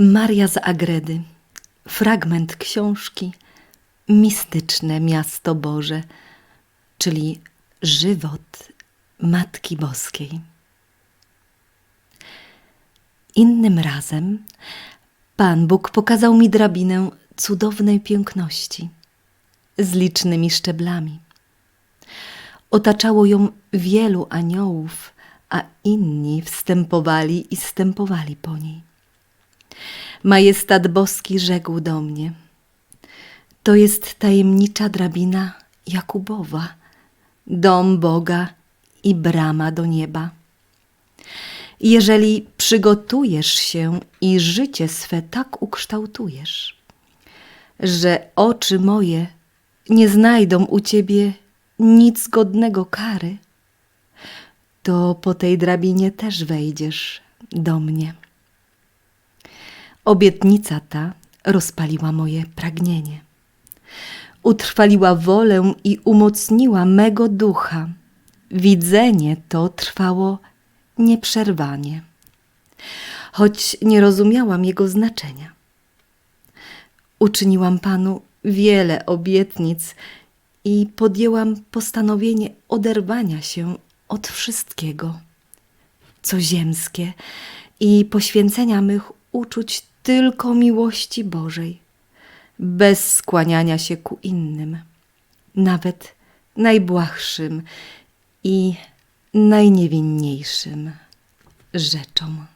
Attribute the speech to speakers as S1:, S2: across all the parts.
S1: Maria z Agredy. Fragment książki Mistyczne Miasto Boże, czyli żywot Matki Boskiej. Innym razem Pan Bóg pokazał mi drabinę cudownej piękności z licznymi szczeblami. Otaczało ją wielu aniołów, a inni wstępowali i stępowali po niej. Majestat boski rzekł do mnie: To jest tajemnicza drabina Jakubowa, dom Boga i brama do nieba. Jeżeli przygotujesz się i życie swe tak ukształtujesz, że oczy moje nie znajdą u ciebie nic godnego kary, to po tej drabinie też wejdziesz do mnie. Obietnica ta rozpaliła moje pragnienie. Utrwaliła wolę i umocniła mego ducha. Widzenie to trwało nieprzerwanie, choć nie rozumiałam jego znaczenia. Uczyniłam Panu wiele obietnic i podjęłam postanowienie oderwania się od wszystkiego, co ziemskie i poświęcenia mych uczuć tylko miłości Bożej, bez skłaniania się ku innym, nawet najbłahszym i najniewinniejszym rzeczom.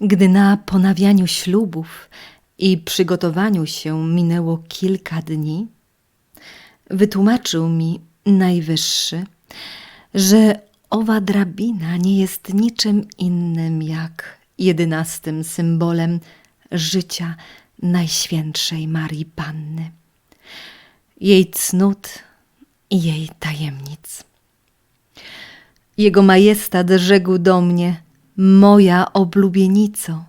S1: Gdy na ponawianiu ślubów i przygotowaniu się minęło kilka dni, wytłumaczył mi Najwyższy, że owa drabina nie jest niczym innym jak jedenastym symbolem życia Najświętszej Marii Panny, jej cnót i jej tajemnic. Jego majestat rzekł do mnie: Moja oblubienico,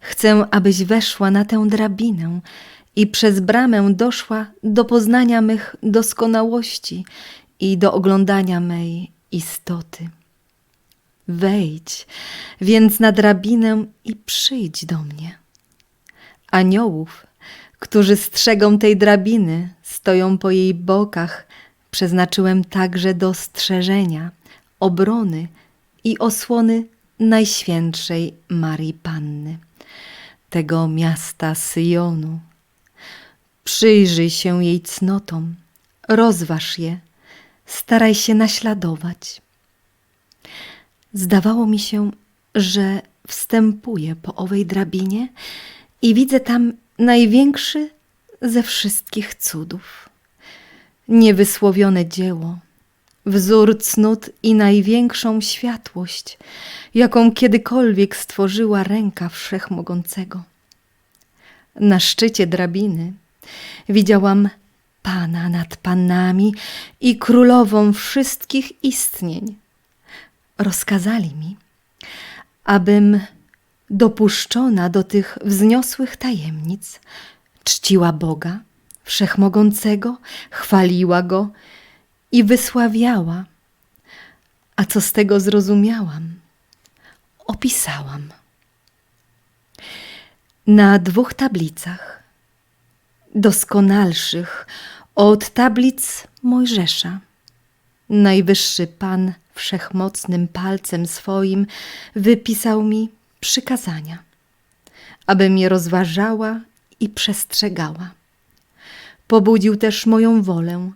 S1: chcę, abyś weszła na tę drabinę i przez bramę doszła do poznania mych doskonałości i do oglądania mej istoty. Wejdź więc na drabinę i przyjdź do mnie. Aniołów, którzy strzegą tej drabiny, stoją po jej bokach, przeznaczyłem także do strzeżenia, obrony i osłony Najświętszej Marii Panny, tego miasta Syjonu. Przyjrzyj się jej cnotom, rozważ je, staraj się naśladować. Zdawało mi się, że wstępuję po owej drabinie i widzę tam największy ze wszystkich cudów. Niewysłowione dzieło, wzór cnót i największą światłość, jaką kiedykolwiek stworzyła ręka Wszechmogącego. Na szczycie drabiny widziałam Pana nad Panami i Królową wszystkich istnień. Rozkazali mi, abym dopuszczona do tych wzniosłych tajemnic, czciła Boga Wszechmogącego, chwaliła Go i wysławiała. A co z tego zrozumiałam, opisałam. Na dwóch tablicach, doskonalszych od tablic Mojżesza, Najwyższy Pan wszechmocnym palcem swoim wypisał mi przykazania, abym je rozważała i przestrzegała. Pobudził też moją wolę,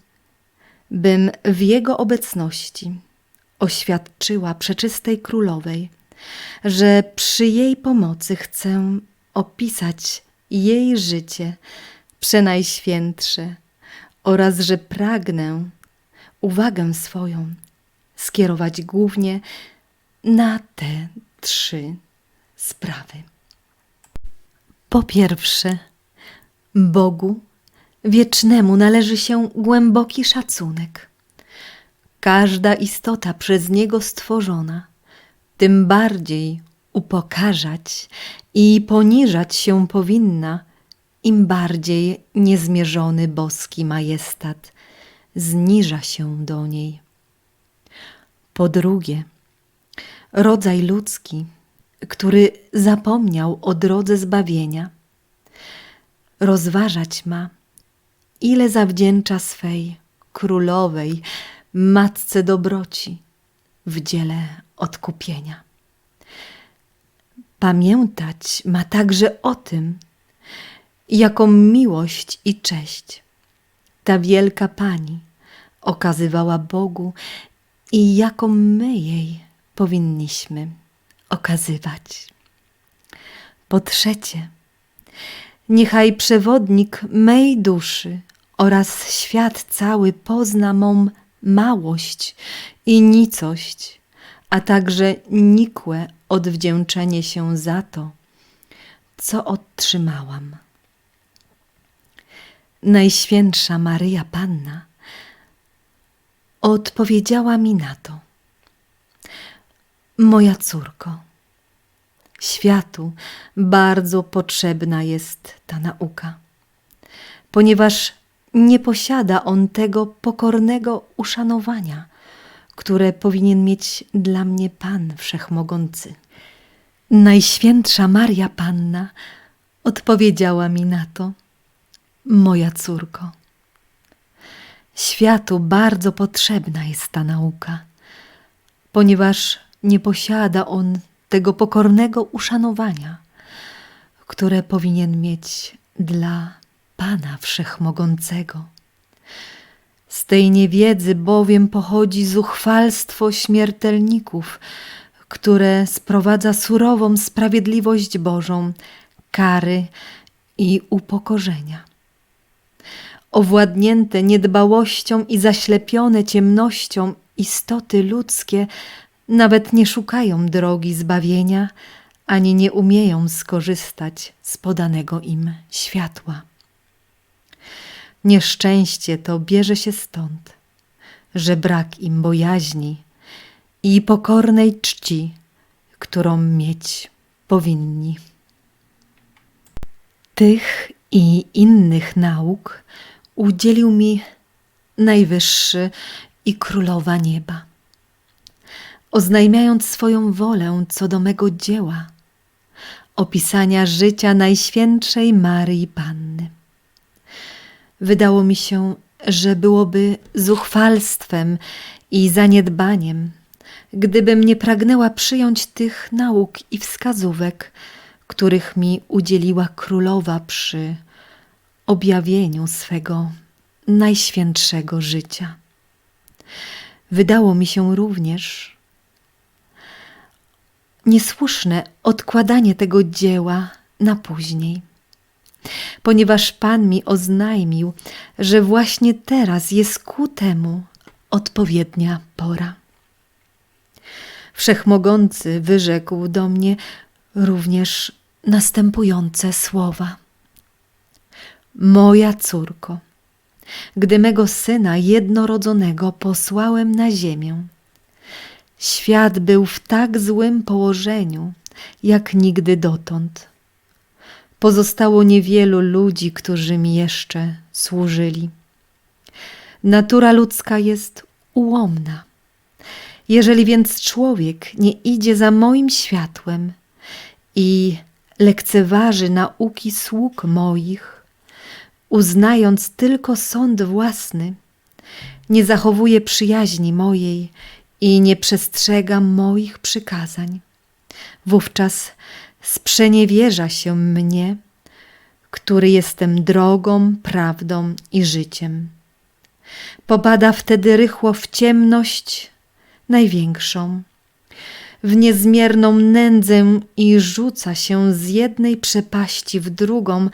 S1: bym w Jego obecności oświadczyła przeczystej królowej, że przy jej pomocy chcę opisać jej życie przenajświętsze oraz że pragnę uwagę swoją skierować głównie na te trzy sprawy. Po pierwsze, Bogu wiecznemu należy się głęboki szacunek. Każda istota przez Niego stworzona, tym bardziej upokarzać i poniżać się powinna, im bardziej niezmierzony boski majestat zniża się do niej. Po drugie, rodzaj ludzki, który zapomniał o drodze zbawienia. Rozważać ma, ile zawdzięcza swej królowej, matce dobroci w dziele odkupienia. Pamiętać ma także o tym, jaką miłość i cześć ta wielka Pani okazywała Bogu i jaką my jej powinniśmy okazywać. Po trzecie, niechaj przewodnik mej duszy oraz świat cały pozna mą małość i nicość, a także nikłe odwdzięczenie się za to, co otrzymałam. Najświętsza Maryja Panna odpowiedziała mi na to: Moja córko, światu bardzo potrzebna jest ta nauka, ponieważ nie posiada on tego pokornego uszanowania, które powinien mieć dla mnie Pan Wszechmogący. Najświętsza Maria Panna odpowiedziała mi na to: Moja córko, światu bardzo potrzebna jest ta nauka, ponieważ nie posiada on tego pokornego uszanowania, które powinien mieć dla Pana Wszechmogącego. Z tej niewiedzy bowiem pochodzi zuchwalstwo śmiertelników, które sprowadza surową sprawiedliwość Bożą, kary i upokorzenia. Owładnięte niedbałością i zaślepione ciemnością istoty ludzkie nawet nie szukają drogi zbawienia, ani nie umieją skorzystać z podanego im światła. Nieszczęście to bierze się stąd, że brak im bojaźni i pokornej czci, którą mieć powinni. Tych i innych nauk udzielił mi Najwyższy i Królowa Nieba, oznajmiając swoją wolę co do mego dzieła, opisania życia Najświętszej Maryi Panny. Wydało mi się, że byłoby zuchwalstwem i zaniedbaniem, gdybym nie pragnęła przyjąć tych nauk i wskazówek, których mi udzieliła królowa przy objawieniu swego najświętszego życia. Wydało mi się również niesłuszne odkładanie tego dzieła na później, ponieważ Pan mi oznajmił, że właśnie teraz jest ku temu odpowiednia pora. Wszechmogący wyrzekł do mnie również następujące słowa. Moja córko, gdy mego syna jednorodzonego posłałem na ziemię, świat był w tak złym położeniu, jak nigdy dotąd. Pozostało niewielu ludzi, którzy mi jeszcze służyli. Natura ludzka jest ułomna. Jeżeli więc człowiek nie idzie za moim światłem i lekceważy nauki sług moich, uznając tylko sąd własny, nie zachowuje przyjaźni mojej i nie przestrzega moich przykazań. Wówczas sprzeniewierza się mnie, który jestem drogą, prawdą i życiem. Popada wtedy rychło w ciemność największą, w niezmierną nędzę i rzuca się z jednej przepaści w drugą,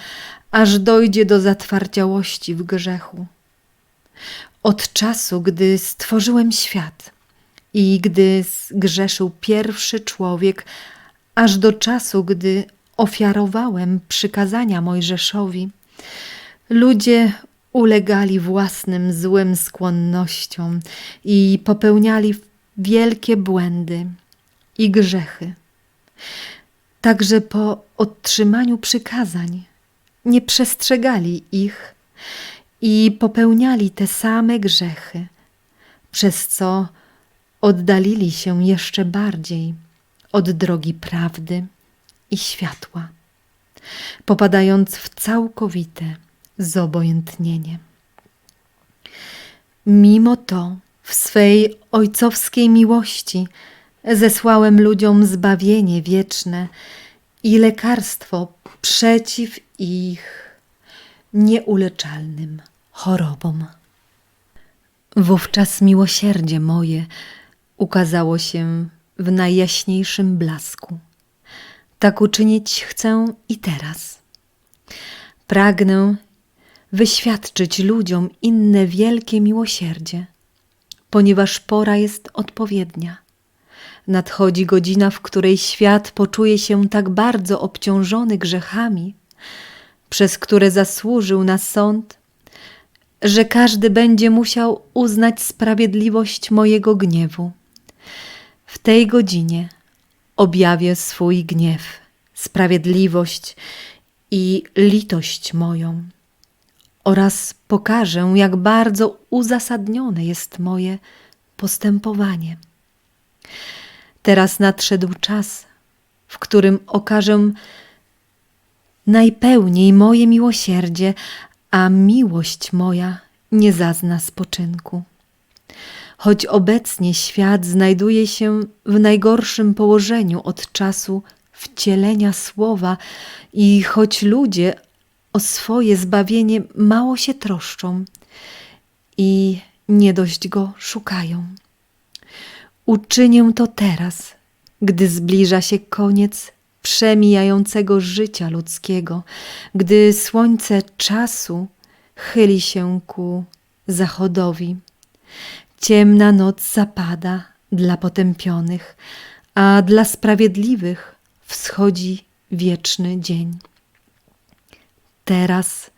S1: aż dojdzie do zatwardziałości w grzechu. Od czasu, gdy stworzyłem świat i gdy zgrzeszył pierwszy człowiek, aż do czasu, gdy ofiarowałem przykazania Mojżeszowi, ludzie ulegali własnym złym skłonnościom i popełniali wielkie błędy i grzechy. Także po otrzymaniu przykazań nie przestrzegali ich i popełniali te same grzechy, przez co oddalili się jeszcze bardziej od drogi prawdy i światła, popadając w całkowite zobojętnienie. Mimo to w swej ojcowskiej miłości zesłałem ludziom zbawienie wieczne i lekarstwo przeciw ich nieuleczalnym chorobom. Wówczas miłosierdzie moje ukazało się w najjaśniejszym blasku. Tak uczynić chcę i teraz. Pragnę wyświadczyć ludziom inne wielkie miłosierdzie, ponieważ pora jest odpowiednia. Nadchodzi godzina, w której świat poczuje się tak bardzo obciążony grzechami, przez które zasłużył na sąd, że każdy będzie musiał uznać sprawiedliwość mojego gniewu. W tej godzinie objawię swój gniew, sprawiedliwość i litość moją oraz pokażę, jak bardzo uzasadnione jest moje postępowanie. Teraz nadszedł czas, w którym okażę najpełniej moje miłosierdzie, a miłość moja nie zazna spoczynku. Choć obecnie świat znajduje się w najgorszym położeniu od czasu wcielenia słowa i choć ludzie o swoje zbawienie mało się troszczą i nie dość go szukają. Uczynię to teraz, gdy zbliża się koniec przemijającego życia ludzkiego, gdy słońce czasu chyli się ku zachodowi. Ciemna noc zapada dla potępionych, a dla sprawiedliwych wschodzi wieczny dzień. Teraz,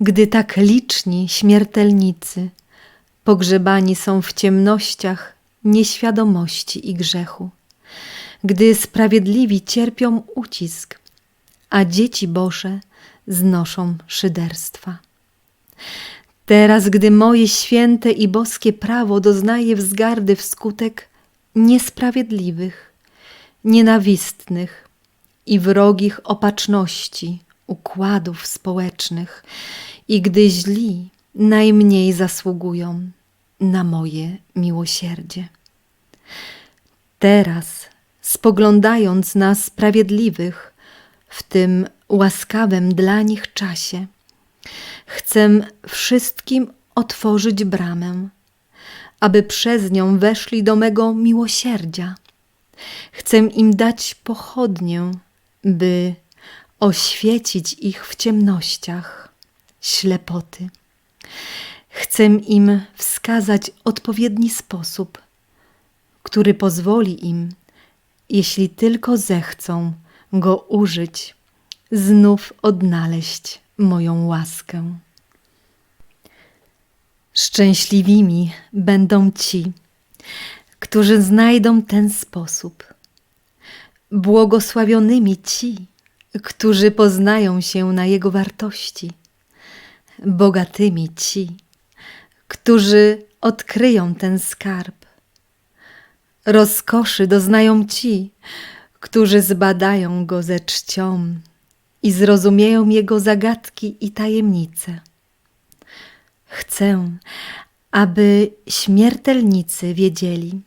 S1: gdy tak liczni śmiertelnicy pogrzebani są w ciemnościach nieświadomości i grzechu, gdy sprawiedliwi cierpią ucisk, a dzieci Boże znoszą szyderstwa. Teraz, gdy moje święte i boskie prawo doznaje wzgardy wskutek niesprawiedliwych, nienawistnych i wrogich opatrzności układów społecznych, i gdy źli najmniej zasługują na moje miłosierdzie. Teraz, spoglądając na sprawiedliwych w tym łaskawym dla nich czasie, chcę wszystkim otworzyć bramę, aby przez nią weszli do mego miłosierdzia. Chcę im dać pochodnię, by oświecić ich w ciemnościach, ślepoty. Chcę im wskazać odpowiedni sposób, który pozwoli im, jeśli tylko zechcą go użyć, znów odnaleźć moją łaskę. Szczęśliwimi będą ci, którzy znajdą ten sposób. Błogosławionymi ci, którzy poznają się na jego wartości. Bogatymi ci, którzy odkryją ten skarb. Rozkoszy doznają ci, którzy zbadają go ze czcią i zrozumieją jego zagadki i tajemnice. Chcę, aby śmiertelnicy wiedzieli,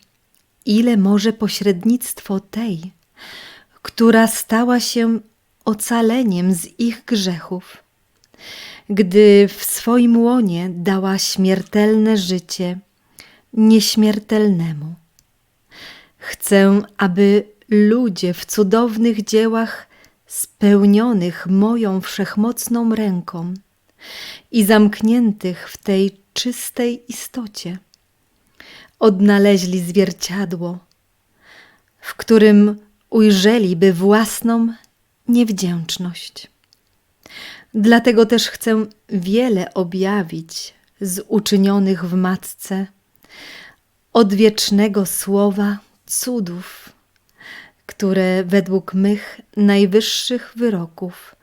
S1: ile może pośrednictwo tej, która stała się ocaleniem z ich grzechów, gdy w swoim łonie dała śmiertelne życie nieśmiertelnemu. Chcę, aby ludzie w cudownych dziełach spełnionych moją wszechmocną ręką i zamkniętych w tej czystej istocie, odnaleźli zwierciadło, w którym ujrzeliby własną niewdzięczność. Dlatego też chcę wiele objawić z uczynionych w Matce odwiecznego słowa cudów, które według mych najwyższych wyroków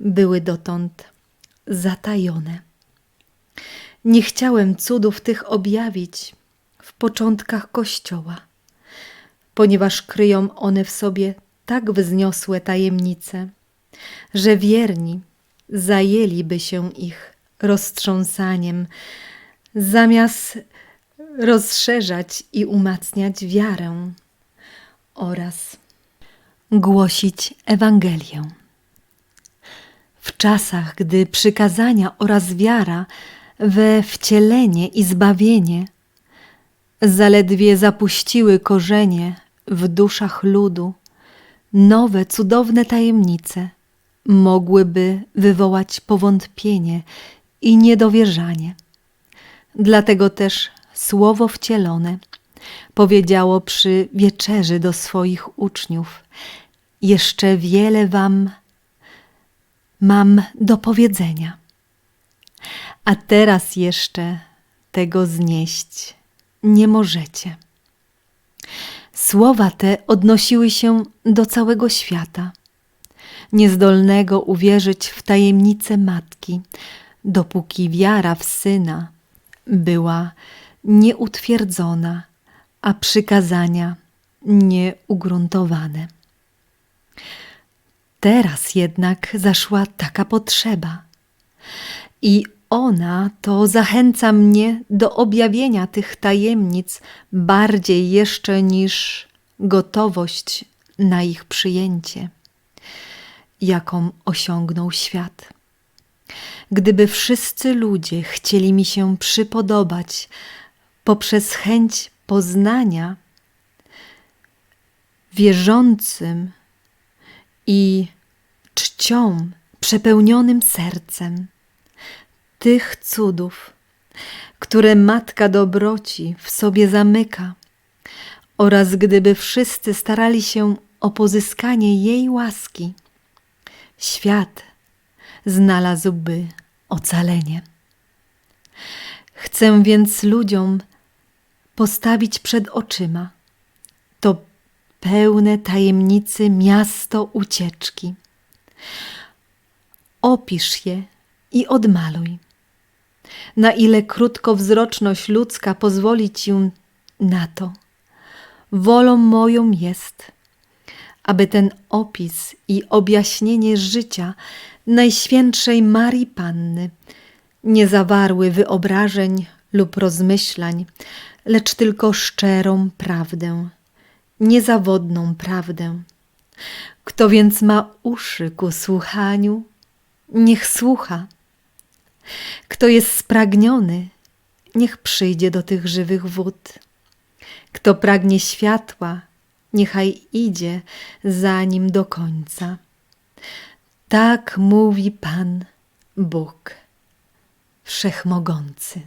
S1: były dotąd zatajone. Nie chciałem cudów tych objawić w początkach Kościoła, ponieważ kryją one w sobie tak wzniosłe tajemnice, że wierni zajęliby się ich roztrząsaniem, zamiast rozszerzać i umacniać wiarę oraz głosić Ewangelię. W czasach, gdy przykazania oraz wiara we wcielenie i zbawienie zaledwie zapuściły korzenie w duszach ludu, nowe, cudowne tajemnice mogłyby wywołać powątpienie i niedowierzanie. Dlatego też słowo wcielone powiedziało przy wieczerzy do swoich uczniów: Jeszcze wiele wam mam do powiedzenia. A teraz jeszcze tego znieść nie możecie. Słowa te odnosiły się do całego świata, niezdolnego uwierzyć w tajemnicę matki, dopóki wiara w syna była nieutwierdzona, a przykazania nieugruntowane. Teraz jednak zaszła taka potrzeba i ona to zachęca mnie do objawienia tych tajemnic bardziej jeszcze niż gotowość na ich przyjęcie, jaką osiągnął świat. Gdyby wszyscy ludzie chcieli mi się przypodobać poprzez chęć poznania, wierzącym i czcią przepełnionym sercem tych cudów, które Matka Dobroci w sobie zamyka, oraz gdyby wszyscy starali się o pozyskanie jej łaski, świat znalazłby ocalenie. Chcę więc ludziom postawić przed oczyma to pełne tajemnicy miasto ucieczki. Opisz je i odmaluj. Na ile krótkowzroczność ludzka pozwoli ci na to, wolą moją jest, aby ten opis i objaśnienie życia Najświętszej Marii Panny nie zawarły wyobrażeń lub rozmyślań, lecz tylko szczerą prawdę, niezawodną prawdę. Kto więc ma uszy ku słuchaniu, niech słucha. Kto jest spragniony, niech przyjdzie do tych żywych wód. Kto pragnie światła, niechaj idzie za nim do końca. Tak mówi Pan Bóg Wszechmogący.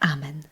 S1: Amen.